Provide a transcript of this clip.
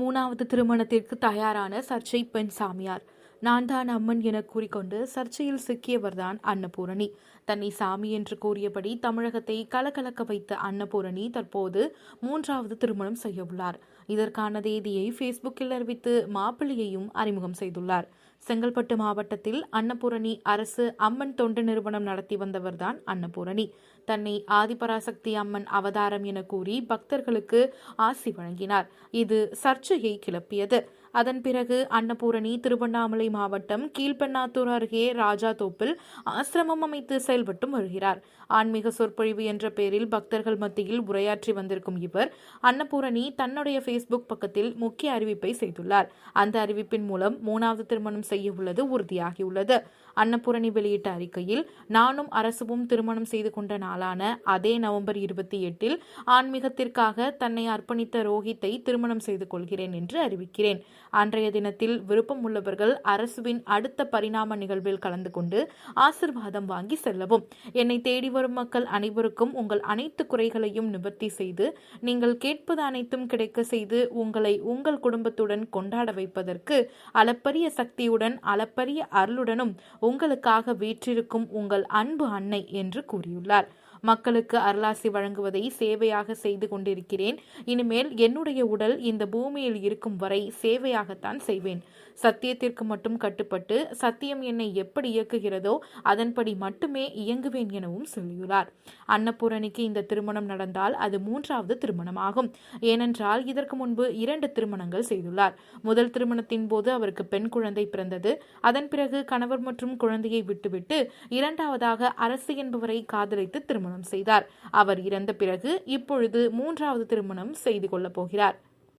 மூணாவது திருமணத்திற்கு தயாரான சர்ச்சை பெண் சாமியார். நான் தான் அம்மன் என கூறிக்கொண்டு சர்ச்சையில் சிக்கியவர்தான் அன்னபூரணி. தன்னை சாமி என்று கூறியபடி தமிழகத்தை கலகலக்க வைத்த அன்னபூரணி தற்போது மூன்றாவது திருமணம் செய்யவுள்ளார் இதற்கான தேதியை ஃபேஸ்புக்கில் அறிவித்து மாப்பிள்ளையையும் அறிமுகம் செய்துள்ளார். செங்கல்பட்டு மாவட்டத்தில் அன்னபூரணி அரசு அம்மன் தொண்டு நிறுவனம் நடத்தி வந்தவர்தான் அன்னபூரணி. தன்னை ஆதிபராசக்தி அம்மன் அவதாரம் என கூறி பக்தர்களுக்கு ஆசி வழங்கினார். இது சர்ச்சையை கிளப்பியது. அதன் பிறகு அன்னபூரணி திருவண்ணாமலை மாவட்டம் கீழ்பெண்ணாத்தூர் அருகே ராஜா தோப்பில் ஆசிரமம் அமைத்து செயல்பட்டும் வருகிறார். ஆன்மீக சொற்பொழிவு என்ற பெயரில் பக்தர்கள் மத்தியில் உரையாற்றி வந்திருக்கும் இவர் அன்னபூரணி தன்னுடைய ஃபேஸ்புக் பக்கத்தில் முக்கிய அறிவிப்பை செய்துள்ளார். அந்த அறிவிப்பின் மூலம் மூணாவது திருமணம் செய்ய உள்ளது உறுதியாகியுள்ளது. அன்னபூரணி வெளியிட்ட அறிக்கையில் நானும் அரசுவும் திருமணம் செய்து கொண்ட நாளான அதே நவம்பர் இருபத்தி எட்டில் ஆன்மீகத்திற்காக தன்னை அர்ப்பணித்த ரோஹித்தை திருமணம் செய்து கொள்கிறேன் என்று அறிவிக்கிறேன். அன்றைய தினத்தில் விருப்பம் உள்ளவர்கள் அரசுவின் அடுத்த பரிணாம நிகழ்வில் கலந்து கொண்டு ஆசிர்வாதம் வாங்கி செல்லவும். என்னை தேடி வரும் மக்கள் அனைவருக்கும் உங்கள் அனைத்து குறைகளையும் நிவர்த்தி செய்து நீங்கள் கேட்பது அனைத்தும் கிடைக்க செய்து உங்களை உங்கள் குடும்பத்துடன் கொண்டாட வைப்பதற்கு அளப்பரிய சக்தியுடன் அளப்பரிய அருளுடனும் உங்களுக்காக வீற்றிருக்கும் உங்கள் அன்பு அன்னை என்று கூறியுள்ளார். மக்களுக்கு அருளாசி வழங்குவதை சேவையாக செய்து கொண்டிருக்கிறேன். இனிமேல் என்னுடைய உடல் இந்த பூமியில் இருக்கும் வரை சேவையாகத்தான் செய்வேன். சத்தியத்திற்கு மட்டும் கட்டுப்பட்டு சத்தியம் என்னை எப்படி இயக்குகிறதோ அதன்படி மட்டுமே இயங்குவேன் எனவும் சொல்லியுள்ளார். அன்னபூரணிக்கு இந்த திருமணம் நடந்தால் அது மூன்றாவது திருமணமாகும். ஏனென்றால் இதற்கு முன்பு இரண்டு திருமணங்கள் செய்துள்ளார். முதல் திருமணத்தின் போது அவருக்கு பெண் குழந்தை பிறந்தது. அதன் பிறகு கணவர் மற்றும் குழந்தையை விட்டுவிட்டு இரண்டாவதாக அரசு என்பவரை காதலித்து திருமணம் திருமணம் செய்தார். அவர் இறந்த பிறகு இப்பொழுது மூன்றாவது திருமணம் செய்து கொள்ளப் போகிறார்.